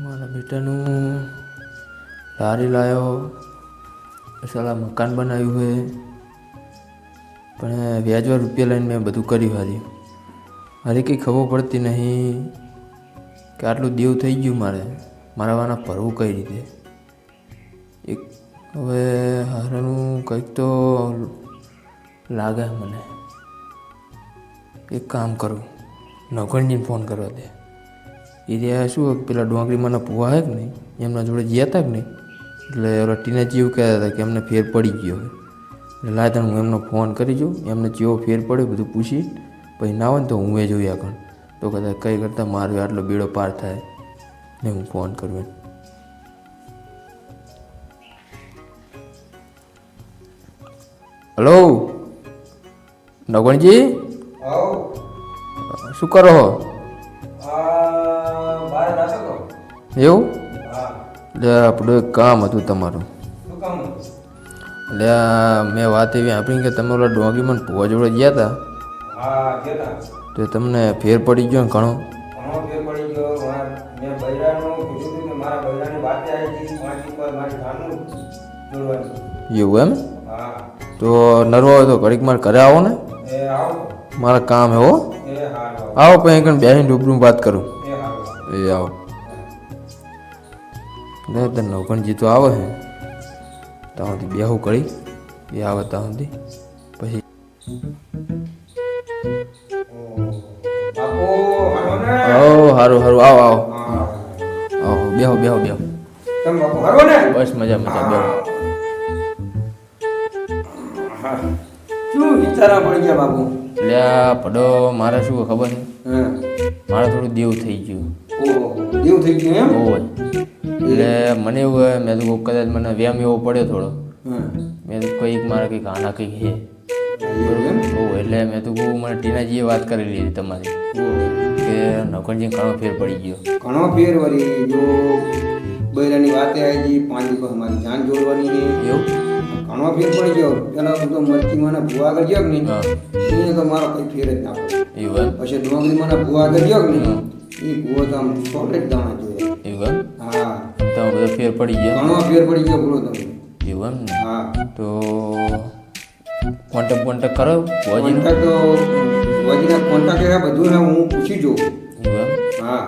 મારા બેટાનું લારી લાવ્યો સાલા મકાન બનાવ્યું હે. પણ વ્યાજવા રૂપિયા લઈને મેં બધું કર્યું હાર્યું મારી કંઈ ખબર પડતી નહીં કે આટલું દેવ થઈ ગયું મારે, મારા વાના ભરવું કઈ રીતે. એક હવે હારાનું કંઈક તો લાગે મને. એક કામ કરું નોકરજીને ફોન કરવા દે. એ ત્યાં શું પેલા ડોંગરીમાંના ભૂવા હે કે નહીં? એમના જોડે ગયા હતા કે નહીં? એટલે ઓલા ટીનાજી એવું કહેતા હતા કે એમને ફેર પડી ગયો એટલે લાતા હું એમનો ફોન કરી જોઉં. એમને જેવો ફેર પડ્યો બધું પૂછી પછી ના હોય ને તો હું એ જોયા આગળ. તો કદાચ કંઈ કરતાં મારો આટલો બેડો પાર થાય. ને હું ફોન કરું એમ. હલો? નગણજી શું કરો એવું? એટલે આપણું એક કામ હતું તમારું. એટલે મેં વાત એવી આપણી કે તમે ઓલા ડોક્યુમેન્ટ ભૂવા જોડે ગયા હતા તો. તમને ફેર પડી ગયો ને ઘણો? એવું એમ? તો નરવો હોય તો ઘડીક મારે ઘરે આવો ને. મારા કામ હે હો. આવો. પછી બેસીને રૂબરૂ વાત કરું. એ આવો. લે તો નવકણજી તો આવે હે. ત્યાં સુધી બેહું કરી એ આવે ત્યાં સુધી. પછી બાપુ હારું ને. આવો આવો આવો. બેહો બેહો બેહો. હારો બસ મજા મજા બેહો. શું વિચારા પડી ગયા બાપુ? એટલે પડો મારે શું ખબર મારે થોડું દેવ થઈ ગયું. દેવ થઈ ગયું એમ? એટલે મને એવું મેં તો કદાચ મને વ્યામ એવો પડ્યો થોડો. મેં તો કંઈક મારે કંઈક આના કંઈક છે. બહુ એટલે મેં તો બહુ મને ટીનાજીએ વાત કરી લીધી તમારી. કે નકરજી ઘણો ફેર પડી ગયો. ઘણો ફેર વળી જો બૈરાની વાતે આવી ગઈ પાંચ દિવસ અમારી જાન જોડવાની છે. એવું? ઘણો ફેર પડી ગયો. પેલા હું તો મરચી મને ભૂવા આગળ ગયો કે નહીં? એને તો મારો કંઈ ફેર જ ના પડે એવું પછી ડોંગરી મને ભૂવા આગળ ગયો કે નહીં? એ ભૂવો તો આમ ચોકલેટ દાણા જોઈએ હા. તમે બધો ફેર પડી ગયો. ઘણો ફેર પડી ગયો બોલો તમે. એવું એમ ને? હા. તો કોન્ટેક કોન્ટેક કરો ભુવાજી કોન્ટેક તો વજીના કોન્ટેક છે બધું ને હું પૂછી જોઉં. એવું એમ? હા.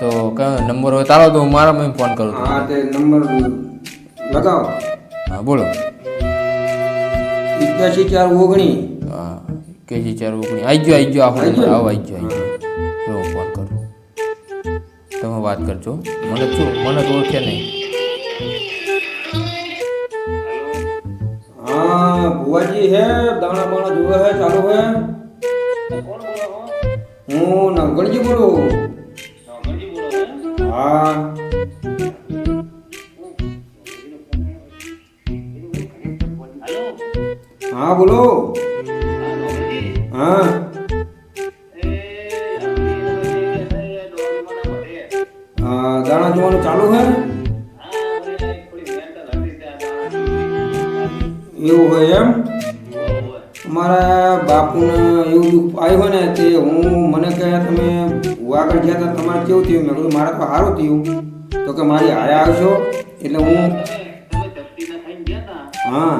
તો કયો નંબર હોય તારો તો હું મારા ફોન કરું હા તે નંબર લગાવો. હા બોલો. એક્યાસી ચાર ઓગણી. હા કેજી ચાર ઓગણી. આવી ગયો આવી ગયો? આઈ આવો આવી ગયો આવી ગયો. ફોન કરું હું વાત કરજો. મને શું મને તો ઓળખે નહીં. હા, ભુવાજી હે, દાણા બાણા જોવે હે, ચાલુ હે? હું નવગણજી બોલું? એવું હોય એમ? મારા બાપુને એવું દુઃખ આવ્યું હોય ને તે હું મને કહે તમે આગળ ગયા હતા તમારે કેવું થયું? મેં કીધું મારે તો સારું થયું. તો કે મારી હારે આવશો એટલે હું હા.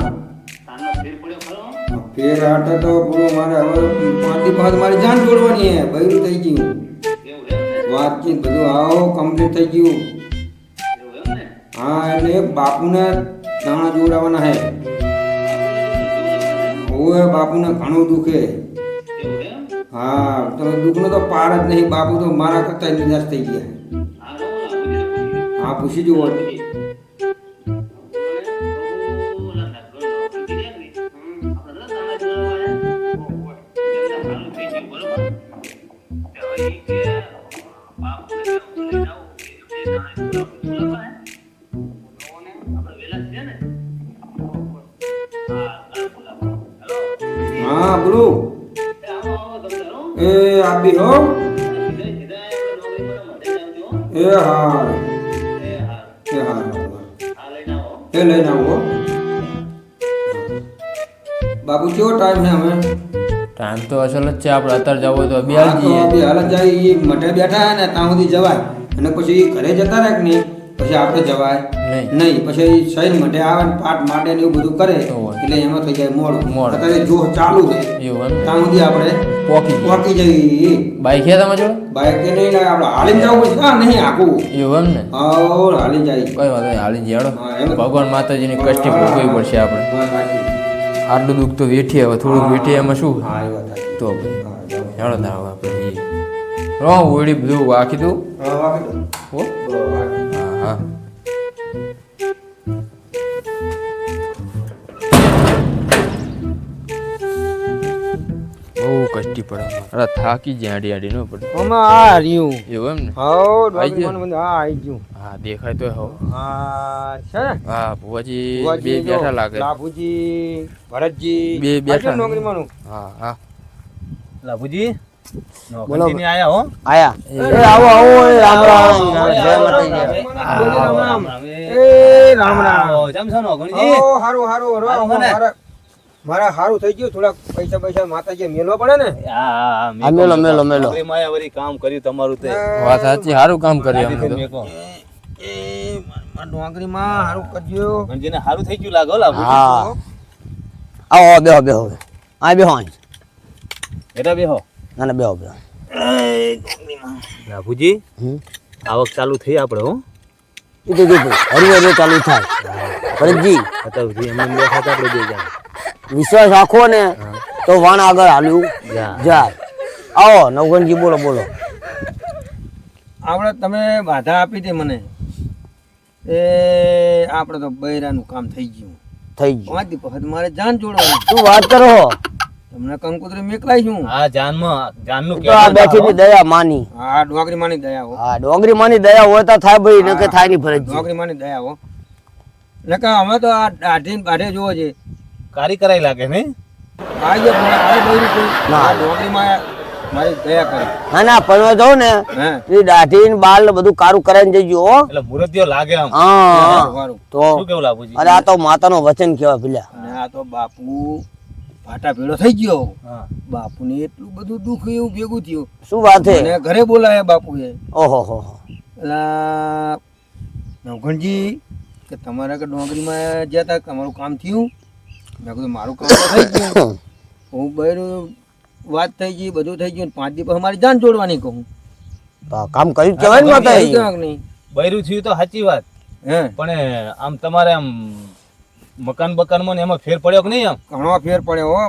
ફેર હાટે તો પૂરો મારે હવે પાંચ દી મારી જાન જોડવાની હે બૈરું થઈ ગયું. વાતચીત બધું આવો કમ્પ્લીટ થઈ ગયું. હા એટલે બાપુને દાણા જોડાવાના હે. ઓએ બાપુને ઘણું દુખે હા. તો દુઃખનો તો પાર જ નહીં બાપુ તો મારા કરતા નિરાશ થઈ ગયા. હા પૂછી જુઓ. બાપુ કેવો ટાઈમ છે હવે? ટાઈમ તો અસલ જ છે આપણે અત્યારે જવો તો બે જઈએ. હાલ જાય એ મઠે બેઠા હે ને ત્યાં સુધી જવાય. અને પછી ઘરે જતા રહે નહીં? પછી આપણે જવાય. નહીં. નહીં પછી શરીર માટે આવે ને પાટ માટે ને એવું બધું કરે. એટલે એમાં થઈ જાય મોડું. મોડું. અત્યારે જો ચાલુ થાય એવું ત્યાં સુધી આપણે પોકી પોકી જઈએ બાઈક છે તમે જો બાઈક કે નહીં આપણે હાલી જવું પડશે હા નહીં આખું. એવું ને? હા હાલી જાય. કઈ વાંધો હાલી જેડો હા, ભગવાન માતાજીની કષ્ટી ભોગવી પડશે આપણે. આટલું દુઃખ તો વેઠીએ હવે થોડુંક વેઠીએ એમાં શું? હા તો ચાલો હા, ના હવે આપણે જઈએ ઓળી બધું વાકી દઉં? હા. હો. હા હા કષ્ટી પડે અરે થાકી જાય અડી આડી ન પડે આમાં આ રહ્યું. એવું એમ ને? હા આઈ ગયું. હા દેખાય તો હો. હા છે હા ભુવાજી બે બેઠા લાગે. લાભુજી ભરતજી. બે બેઠા. આટલું નોકરીમાંનું. હા હા. લાભુજી બોલો. આયા હો? આયા. એ એ આવો આવો રામ રામ જય રામ રામ રામ. એ એ રામ રામ. આવો, છો ઓ હારું હારું હારું. હારું મારા મારા હારું થઈ ગયું. થોડા પૈસા પૈસા માતાજી મેલવા પડે ને? હા, મેલો, મેલો, મેલો. વળી કામ કર્યું તમારું તે. વાત સાચી સારું કામ કર્યું અમે મેં. એ મારા ડોંગરીમાં હારું કરજો. ગણજીને હારું થઈ ગયું લાગો હો હા. આવો બેહો બેહો. આ બેહો અહીં. બેટા બેહો. ના ના બેહો બેહો. લાભુજી હમ. આવક ચાલુ થઈ આપણે હો. એ તો હરી હરી ચાલુ થાય. ભરતજી અત્યાર એમ બેઠા આપણે બે જાય વિશ્વાસ રાખો ને તો વાણ આગળ હાલ્યું. જા. જાય આવો નવગણજી બોલો બોલો. આપણે તમે બાધા આપી હતી મને. એ આપણે તો બૈરાનું કામ થઈ ગયું. થઈ ગયું. પાંચ દિવસ મારે જાન જોડવાની. શું વાત કરો તમને કંકુતરી મેકલાઈ છું હા જાનમાં જાનનું કે આ બેઠી ની દયા માની. હા ડોંગરી માની દયા હો. હા ડોંગરી માની દયા હોય તો થાય ભાઈ નકે થાયની ફરજ ડોંગરી માની દયા હો. નકર અમે તો આ દાઢી ને બાઢે જોવો છે. કારી કરાઈ લાગે ને? આજે પણ આજે બૈરું કોઈ ના. આ ડોંગરીમાં મારી દયા કરી. ના ના જાઉં ને એ દાઢી ને બાલ ને બધું કારું કરાવીને જજો હો. એટલે મુરતિયો લાગે આમ. હા તો શું કેવું લાભુજી અરે આ તો માતાનો વચન કહેવાય પેલા આ તો બાપુ ભાટા ભેળો થઈ ગયો. હા. બાપુને એટલું બધું દુઃખ એવું ભેગું થયું. શું વાત છે? મને ઘરે બોલાયા બાપુએ. ઓહો હો. નવઘણજી કે તમારા કે ડોંગરીમાં જ્યાં તા તમારું કામ થયું? મેં કીધું મારું કામ થઈ ગયું. હું બહેરું વાત થઈ ગઈ બધું થઈ ગયું પાંચ દિવસ અમારી જાન જોડવાની કહું. કામ કર્યું કહેવાય ને માતા નહીં? બૈરું થયું તો સાચી વાત. હે? પણ આમ તમારે આમ મકાન બકાનમાં ને એમાં ફેર પડ્યો કે નહીં આમ? ઘણો ફેર પડ્યો હો.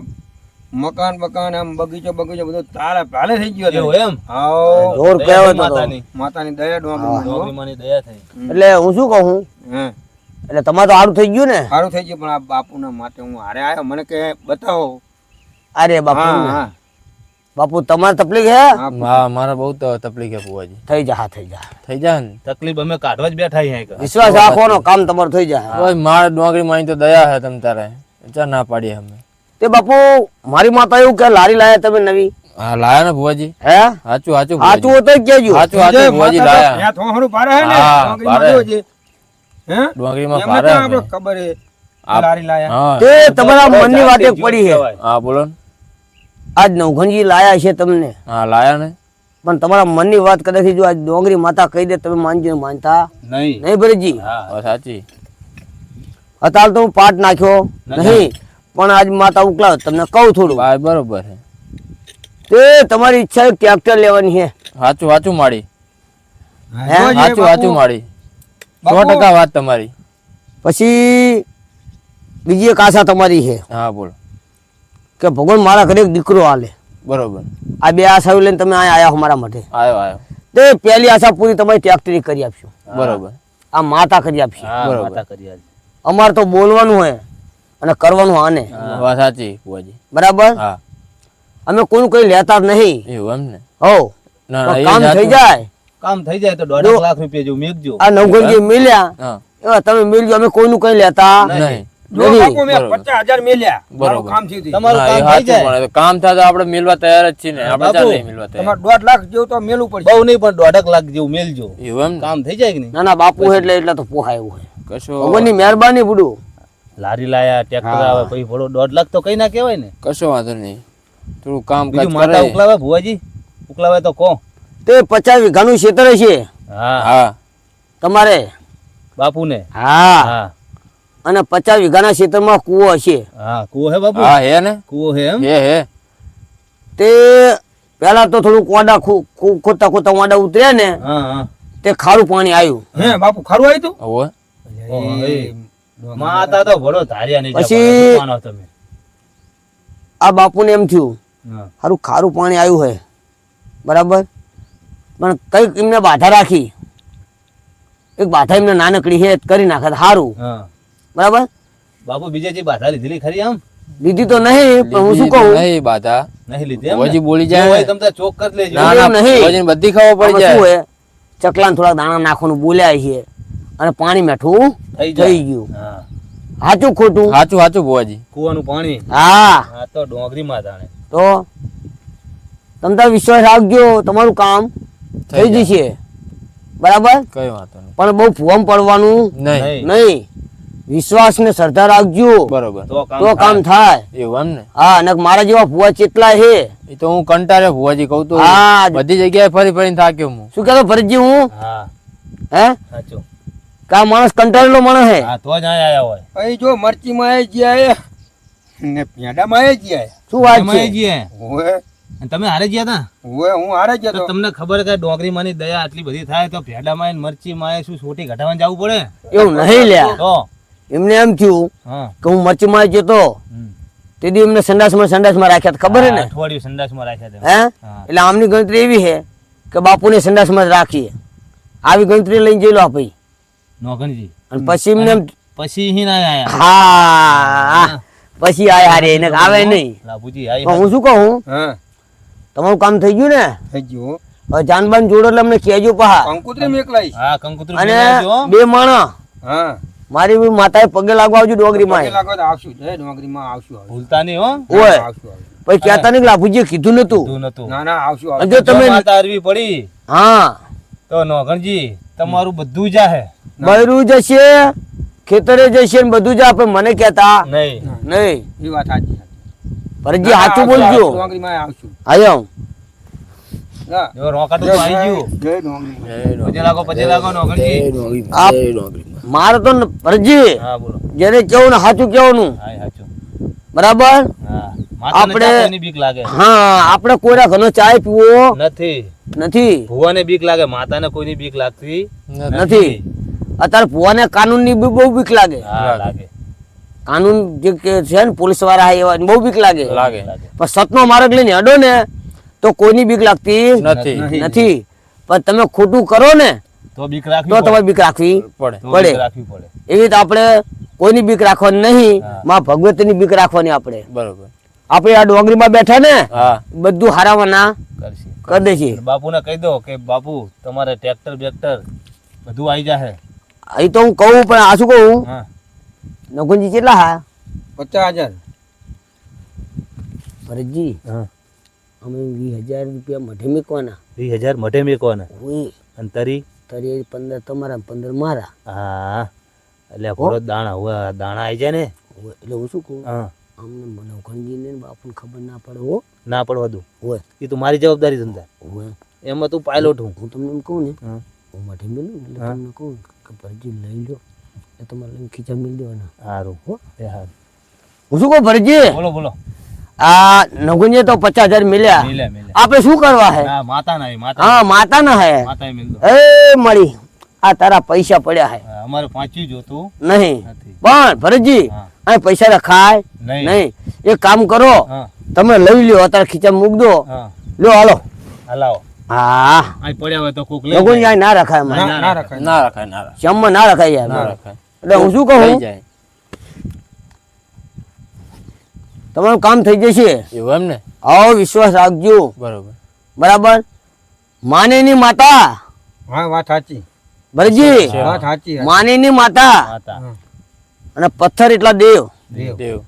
મકાન બકાન આમ બગીચો બગીચો બધું તારા ભાલે થઈ ગયો એવું એમ? હાવ જોર કહેવાય. માતાની. માતાની દયા ડોંગરી દયા થઈ. એટલે હું શું કહું? હે. એટલે તમારે તો સારું થઈ ગયું ને? સારું થઈ ગયું પણ આ બાપુના માટે હું હારે આવ્યો મને કે બતાવો. અરે બાપુ. હા હા. બાપુ તમારે તકલીફ હે? હા હા મારે બહુ તકલીફ હે ફુવાજી થઈ જા થઈ જા. થઈ જાય ને? તકલીફ અમે કાઢવા જ બેઠા આગળ. વિશ્વાસ રાખવાનો કામ તમારું થઈ જાય. ઓય માર ડોંગરી માની તો દયા હે તમ તારે. ચા ના પાડીએ અમે. તે બાપુ મારી માતા એવું કે લારી લાયા તમે નવી? હા લાયા ને ભુવાજી? હે? સાચું સાચું સાચું હોય તો કેજો સાચું સાચું ભુવાજી લાયા. ત્યાં થોડું પારે હે ને? હા. જોજે. હે? ડોંગરી માં પારે આપણે ખબર હે લારી લાયા. તે તમારા મનની વાત પડી હે. હા બોલો ને. આજ નવઘનજી લાયા છે તમને. હા લાયા ને. પણ તમારા મનની વાત કદાચ જો આજ ડોંગરી માતા કહી દે તમે માનજો માનતા? નહીં. નહીં ભરતજી? હા. હા, સાચી. અત્યારે તો હું પાઠ નાખ્યો. નહીં પણ આજ માતા ઉકલાવ તમને કહું થોડું. ભાઈ બરોબર છે. તે તમારી ઈચ્છા ટ્રેક્ટર લેવાની છે. સાચું સાચું માડી. હે? સાચું સાચું માડી. સો ટકા વાત તમારી. પછી બીજી એક આશા તમારી છે. હા બોલો. કે ભગવાન મારા ઘરે એક દીકરો આલે બરોબર. આ બે આશા લઈને તમે અહીંયા આયા હો મારા માટે આવ્યો આવ્યો તે પહેલી આશા પૂરી તમારી ટ્રેક્ટરી કરી આપશું. બરોબર. આ માતા કરી આપશું. બરોબર. માતા કરી. અમારે તો બોલવાનું હોય અને કરવાનું આને. વાત સાચી ભુવાજી. બરાબર? હા. અમે કોઈનું કઈ લેતા નહીં. એવું એમ ને? હો. કામ થઈ જાય. કામ થઈ જાય તો દોઢ લાખ રૂપિયા જેવું મેકજો. આ નવગણજી મિલ્યા. તમે મિલજો અમે કોઈનું કઈ લેતા નહીં. જો નહીં. બાપુ મેં બરોબર. પચાસ હજાર મેલ્યા. મારું બરોબર. કામ થયું હતું. તમારું હા, એ કામ થઈ સાચું જાય. પણ કામ થાય તો આપણે તૈયાર જ છીએ ને. આપણે બાપુ. તૈયાર? દોઢ લાખ જેવું તો મેલું પડશે. બહુ નહીં પણ દોઢક લાખ જેવું મેલજો. એવું કામ થઈ જાય કે ના ના બાપુ એટલે એટલે તો પોહાય એવું હોય. કશો મહેરબાની બુડું લારી લાયા ટ્રેક્ટર આવે પછી ભોળો દોઢ લાખ તો કઈ ના કહેવાય ને. કશો વાંધો નહીં. થોડું કામ કાજ માતા ઉકલાવે ભુવાજી? ઉકલાવે તો કો તે પચાસ વીઘાનું ક્ષેત્ર છે. હા હા. તમારે. બાપુને? હા. હા. અને પચાસ વીઘાના ક્ષેત્રમાં કૂવો હશે હા કુવો હે બાપુ? હા હે ને? કુવો હે એમ? હે હે. તે પેલા તો થોડું કોડા ખોતા ખોતા વાડા ઉતર્યા ને હા હા. તે ખારું પાણી આવ્યું હે બાપુ ખારું આવ્યું તું? ઓહો, માતા તો ભળો ધાર્યા નહીં પછી- માનો તમે. આ બાપુને એમ થયું સારું ખારું પાણી આવ્યું હે. બરાબર? પણ કંઈક એમને બાધા રાખી. એક બાધા એમને નાનકડી હે કરી નાખે સારું હા. બરાબર? બાપુ બીજે જે બાધા લીધેલી ખરી આમ? લીધી તો નહીં પણ હું શું કહું? નહીં બાધા. નહીં લીધી એમ? બોલી જાય. હોય તમ ચોક કર લેજો. ના ના નહીં. બધી ખબર પડી જાય. શું હે? ચકલાને થોડા દાણા નાખવાનું બોલ્યા છે અને પાણી મેઠું થઈ ગયું. હાચું ખોટું? હાચું હાચું ભુવાજી કુવાનું પાણી? હા. હા તો ડોંગરી માં જાણે તો તમને વિશ્વાસ રાખજો તમારું કામ થઈ થઈ જશે. બરાબર? કઈ વાંધો નહીં. પણ બહુ ફોર્મ પડવાનું નહીં. નહીં. વિશ્વાસ ને શ્રદ્ધા રાખજો. બરોબર. તો કામ થાય. થાય. એવું એમ ને? હા અને મારા જેવા ફુવા ચેટલા હે? એ તો હું કંટાળે ભુવાજી કહું તો. હા. બધી જગ્યાએ ફરી ફરીને થાક્યો હું. શું કહેતો ફરજી હું? હા. હે? સાચું. કા માણસ કંટાળેલો માણસ હે? હા તો જ આયા હોય. અહીં જો મરચીમાં આવી ગયા ને પેંડામાં આવી ગયા શું વાત છે? એ ગયા. ઓવે. તમે હારે ગયા હતા ઓવે હું હારે જ તો હતો તમને ખબર કે ડોંગરી માની દયા આટલી બધી થાય તો ભેડામાં મરચી માં શું છોટી ઘટાવા જવું પડે? એવું નહીં લ્યા. તો એમને એમ થયું કે હું મરચી માં જતો તેથી તે દી એમને સંડાસમાં સંડાસમાં રાખ્યા ખબર હે ને? અઠવાડિયું સંડાસમાં રાખ્યા હે? એટલે આમની ગણતરી એવી છે કે બાપુને સંડાસમાં રાખીએ. આવી ગણતરી લઈને જઈ લો ભાઈ. નોકનજી અને પછી એમને એમ પછી હી ના આયા. હા. પછી આયા હારે એને આવે નહીં. લાભુજી આઈ હું શું કહું? તમારું કામ થઈ ગયું ને? થઈ ગયું હવે જાનબાન જોડો એટલે અમને કહેજો પહા. કંકુત્રી મેકલાઈ. હા કંકુત્રી અને. બે માણસ હા. મારી બી માતાએ પગે લાગવા આવજો ડોગરી માં આવશું જય ડોંગરીમાં આવશું આવશું. ભૂલતા નહીં હો ઓય આવશું આવશું. પછી કહેતા નહીં લાભુજી કીધું નતું. નતું. ના ના આવશું જો તમે તારવી માતા અરવી પડી હા. તો નોગણજી તમારું બધું જાહે. બૈરું જશે ખેતરે જશે ને બધું જ પણ મને કહેતા નહીં. નહીં. એ વાત સાચી ફરજી સાચું બોલજો. ડોંગરીમાં આવશું. આયો હા જો રોકાટું તો આવી ગયું. પછી લાગો પછી લાગો નોકણજી મારે તો ફરજી. હા બોલો. જેને કેવું ને સાચું કેવાનું. હા એ સાચું. બરાબર? આપણે- બીક લાગે. હા આપણે કોઈના ઘરનો ચાય પીવો? નથી. નથી. ભુવાને બીક લાગે માતાને કોઈની બીક લાગતી નથી. અત્યારે ભુવાને કાનૂનની બી બહુ બીક લાગે. હા લાગે. કાનૂન જે છે ને પોલીસવાળા એવા બહુ બીક લાગે. લાગે. પણ સતનો માર્ગ લઈને અડો ને તો કોઈની બીક લાગતી? નથી. નથી. પણ તમે ખોટું કરો ને તો બીક રાખવી પડે. તમારે બીક રાખવી પડે. તો પડે. બીક રાખવી પડે. એવી રીતે આપણે કોઈની બીક રાખવાની નહીં માં ભગવતીની બીક રાખવાની આપણે. બરોબર. આપણે આ ડોંગરીમાં બેઠા ને બધું હારામાં ના કરી દે છે બાપુને કહી દો કે બાપુ તમારે ટ્રેક્ટર બેક્ટર બધું આવી જાહે. અહીં તો હું કહું પણ આ શું કહું? નકુંજી કેટલા હા? પચાસ હજાર. ભરતજી હા. અમે વીસ હજાર રૂપિયા મઢે મેકવાના. વીસ હજાર મઢે મેકવાના? હોય અને તરી? તરી પંદર તમારા પંદર મારા. હા. એટલે પૂરો દાણા હોય દાણા આવી જાય ને? એટલે હું શું કહું? હા. અમને મનોખંડજીને ને બાપુને ખબર ના પડે હો. ના પડવા દઉં હોય. એ તો મારી જવાબદારી ધંધા હોય એમાં તું પાયલોટ હું. હું તમને એમ કહું ને હા. મઢે મેલું એટલે તમને કહું કે ભરજી લઈ લો એ તમારે લઈને ખીચા મિલ દેવાના. સારું હો. એ સારું હું શું કહું ભરજી? બોલો બોલો. આ નગુંજે તો પચાસ હજાર મિલ્યા. મિલે મિલે. આપણે શું કરવા હે? ના માતા ના માતા. હા માતા ના હે. એ મળી આ તારા પૈસા પડ્યા હે. અમારે પાંચી જોતું નહીં. પણ ભરતજી અહીં પૈસા રખાય? નહીં. નહીં. એક કામ કરો. તમે લઈ લ્યો અત્યારે ખીચા મૂક દો. લ્યો લો હાલો. હલાવો. હા. પડ્યા હોય તો કોક લઈ ના રખાય ના ના રખાય. ના રખાય ના રખાય. શ્યામમાં ના રખાય ના યાર રખાય. એટલે હું શું કહું જાય તમારું કામ થઈ જશે. એવું એમ ને? આવો વિશ્વાસ રાખજો. બરોબર. બરાબર? માનેની માતા. હા વાત સાચી. ભરતજી. વાત સાચી માનેની માતા. માતા. અને પથ્થર એટલા દેવ. દેવ.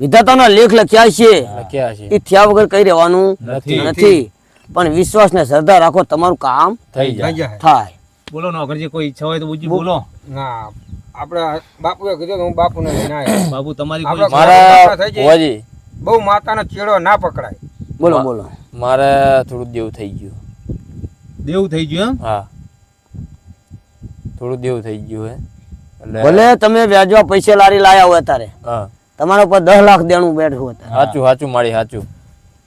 વિધાતાના લેખ લખ્યા છે. લખ્યા છે. એ થયા વગર કઈ રહેવાનું નથી. નથી. પણ વિશ્વાસ ને શ્રદ્ધા રાખો તમારું કામ થઈ જાય. થાય. બોલો નોકરજી કોઈ ઈચ્છા હોય તો બોલો. ના. આપણે બાપુએ કીધું કે હું બાપુને લઈને આવ્યો બાપુ તમારી કોઈ મારા થઈ બહુ માતાનો ચેડો ના પકડાય. બોલો બોલો. મારે થોડું દેવું થઈ ગયું. દેવું થઈ ગયું હા. થોડું દેવું થઈ ગયું હે. એટલે ભલે તમે વ્યાજવા પૈસે લારી લાયા હોય અત્યારે. હા. તમારા ઉપર દસ લાખ દેણું બેઠું અત્યારે. સાચું સાચું મારી સાચું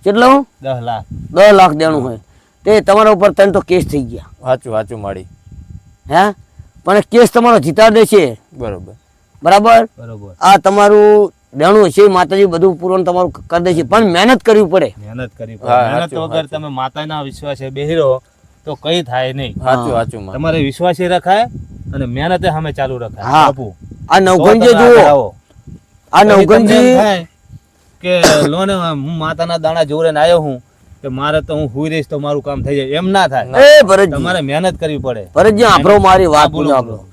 કેટલું? દસ લાખ. દસ લાખ દેણું હોય. તે તમારા ઉપર ત્રણ તો કેસ થઈ ગયા. સાચું સાચું મારી. હે? પણ કેસ તમારો જીતાડે છે. બરોબર. બરાબર? બરોબર. આ તમારું દેણું છે માતાજી બધું પૂરણ તમારું કરી દેશે પણ મહેનત કરવી પડે. મહેનત કરવી પડે. મહેનત વગર તમે માતાના વિશ્વાસે બેહરો તો કઈ થાય નહીં. સાચું સાચું તમારે વિશ્વાસે રખાય અને મહેનતે સામે ચાલુ રખાય. હા. બાપુ. આ તો નવગણજી જુઓ. આવો. આ થાય કે લો ને હું માતાના દાણા જોડે આવ્યો હું. કે મારે તો હું હુઈ રહીશ તો મારું કામ થઈ જાય. એમ ના થાય. એ ભરતજી. તમારે મહેનત કરવી પડે. ભરતજી આંભળો મારી વાત બોલો, આપણો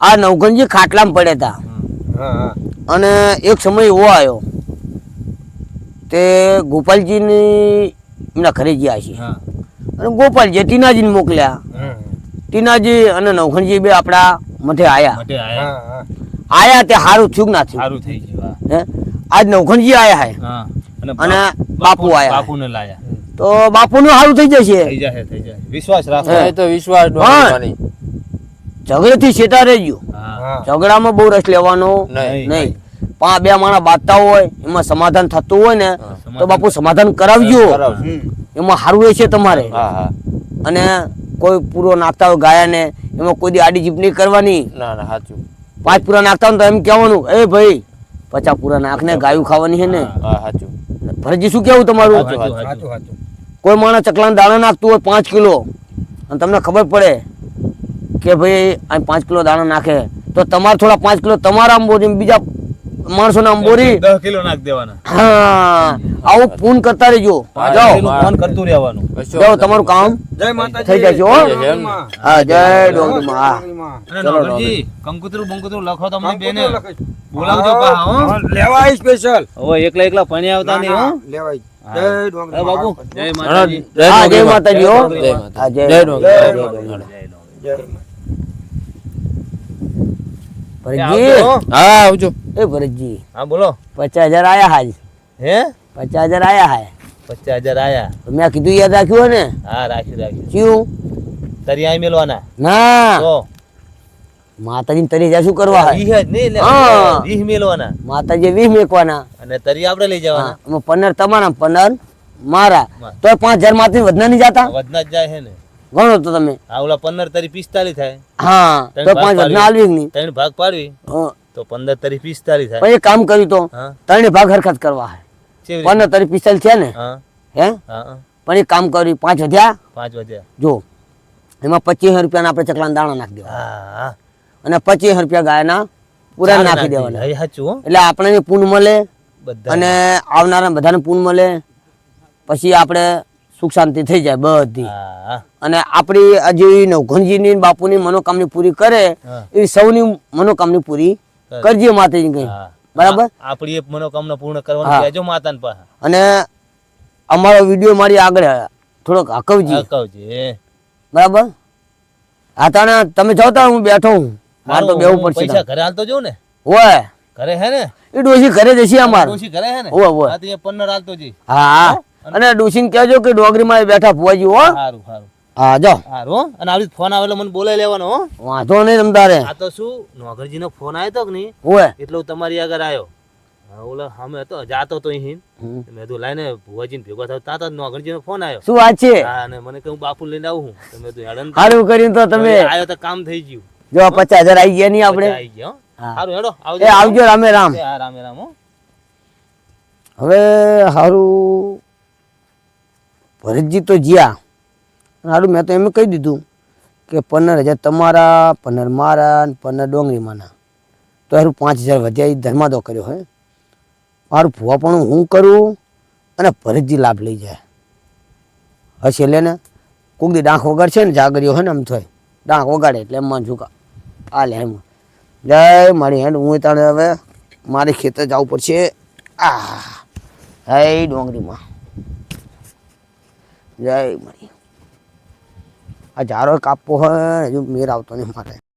આ નવગણજી ખાટલામાં પડ્યા હતા. હા. હા અને એક સમય એવો આવ્યો. તે ગોપાલજીની એમના ઘરે ગયા છે હા. અને ગોપાલજી ટીનાજીને મોકલ્યા. ટીનાજી અને નવખણજી બે આપણા મઠે આયા. આયા. હા હા. આયા તે સારું થયું ના થયું? સારું થઈ ગયું હે. આજ નવખણજી આયા હે. અને અને બાપુ- બાપુ આયા. બાપુને લાયા. તો બાપુનું સારું થઈ જશે. થઈ જાય થઈ જશે. વિશ્વાસ રાખો. એ તો વિશ્વાસ હા. ઝઘડેથી શેતા રહેજો. ઝઘડામાં બહુ રસ લેવાનો નહીં. નહીં. પા બે માણસ બાંધતા હોય એમાં સમાધાન થતું હોય ને તો બાપુ સમાધાન કરાવજો. એમાં સારું રહેશે તમારે. હા હા. અને કોઈ પૂરો નાખતા હોય ગાયાને એમાં કોઈ દી આડી જીપ નહીં કરવાની. ના ના સાચું પાંચ પૂરા નાખતા હોય તો એમ કહેવાનું એ ભાઈ પચાસ પૂરા નાખને ગાયું ખાવાની છે ને. સાચું ફરજી શું કેવું તમારું? સાચું. સાચું કોઈ માણસ ચકલાના દાણા નાખતું હોય પાંચ કિલો. અને તમને ખબર પડે કે ભાઈ આ પાંચ કિલો દાણા નાખે. તો તમારે થોડા પાંચ કિલો તમારા અંબોરી બીજા માણસોના અંબોરી દસ કિલો નાખ દેવાના. હા. આવું ફોન કરતા રહેજો. હા, જાઓ. ફોન કરતું રહેવાનું. જાઓ તમારું કામ જય માતાજી. થઈ જશે, હો. હા જય ડોંગરીમાં. હા. અને કંકુતરું બંકુતરું લખો તમને બેને. છે. બોલાવજો પા હો. લેવાય સ્પેશિયલ ઓ એકલા એકલા ભણી આવતા નહીં હો. લેવાય. જય. બાપુ. જય માતાજી. જય માતાજી હો. જય જય ભરતજી હો. આવજો. એ ભરતજી હા બોલો. પચાસ હજાર આયા હાજ હે? પચાસ હજાર આયા હાય પચાસ હજાર આયા. મેં કીધું યાદ રાખ્યું ને? હા રાખ્યું રાખ્યું. ક્યું? તરિયા મેલવાના. ના. તો? માતાજી તરી જા શું કરવા વીહ નહીં વીહ મેલવાના માતાજી વીસ મેકવાના. અને તરી આપણે લઈ જવાના. પંદર તમારા પનર મારા. તો પાંચ હજારમાંથી વધના નહીં જાતા? વધના જ જાય હે ને. ગણો તો તમે. આ ઓલા પંદર તરી પિસ્તાલીસ થાય. હા તો પાંચ વધના આલવી નહીં. ત્રણ ભાગ પાડવી. તો પંદર તરી પિસ્તાલીસ થાય. પછી કામ કર્યું તો ત્રણ ભાગ હરકત કરવા હે. પંદર તરી પિસ્તાલીસ છે ને? હે. પણ એક કામ કર્યું પાંચ વધ્યા. પાંચ વધ્યા. જો એમાં પચીસ રૂપિયાના આપણે ચકલા દાણા નાખી દેવા અને પચીસ રૂપિયા ગાયના પૂરા નાખી દેવાના. એટલે આપણને પૂન મળે બધા અને આવનારા બધાને પૂન મળે. પછી આપણે સુખ શાંતિ થઈ જાય બધી. અને આપણી આ જે નવઘનજીની બાપુની મનોકામની પૂરી કરે. એવી સૌની મનોકામની પૂરી કરે. કરજે માતાજી કઈ. બરાબર? આપણી મનોકામના પૂર્ણ. કરવાનું કહેજો માતાને પાસે અને અમારો વીડિયો મારી આગળ થોડોક હકવજી. હકવજી. બરાબર? હા તાણે તમે જાઓ હું બેઠો હું. મારે તો બેવું પડશે પૈસા ઘરે હાલતો જો ને. ઓય. ઘરે હે ને? એ ડોશી ઘરે જશે અમાર. ડોશી ઘરે હે ને? ઓય ઓય. આ તો એ પન્નર હાલતો જી. હા. અને ડોસીને કહેજો કે ડોગરીમાં બેઠા ફુવાજી હો. સારું સારું હા જો. સારું અને આવી ફોન આવેલો મને બોલાઈ લેવાનો હો. વાંધો નહીં તમતારે. આ તો શું? નોકરજી નો ફોન આવ્યો તો કે નહીં? ઓય. એટલો તમારી આગળ આવ્યો. હા, ઓલા સામે હતો જાતો તો અહીં. મેં કીધું લાઈને ભુવાજી ભેગો થયો તા તો નોકરજી નો ફોન આવ્યો. શું વાત છે? હા અને મને કે હું બાપુ લઈને આવું છું તો મેં કીધું હેડો ને સારું કર્યું તો તમે આવ્યો તો કામ થઈ ગયું. જો પચાસ હજાર આવી ગયા નહીં આપણે. સારું હેડો એ આવજો રામે રામ. રામે રામ હવે હારું ભરતજી તો જ્યાં. હારું મેં તો એમ કહી દીધું કે પંદર હજાર તમારા પંદર મારા પંદર ડોંગરીમાંના. તો હારું પાંચ હજાર વધ્યા એ ધર્માદો કર્યો હે. મારું ભૂવા પણ હું કરું અને ભરતજી લાભ લઈ જાય. હશે લે ને. કોક દી ડાંખ વગાડશે ને જાગર્યો હે ને આમ થાય. ડાંખ વગાડે એટલે એમ માન ઝુકા. આ લે જય મારી હેન્ડ હું તાણે હવે મારે ખેતર જવું પડશે. આ હે ડોંગરીમાં. જય મારી. આ ઝારો કાપવો હોય હજુ મેર આવતો નહીં મારે.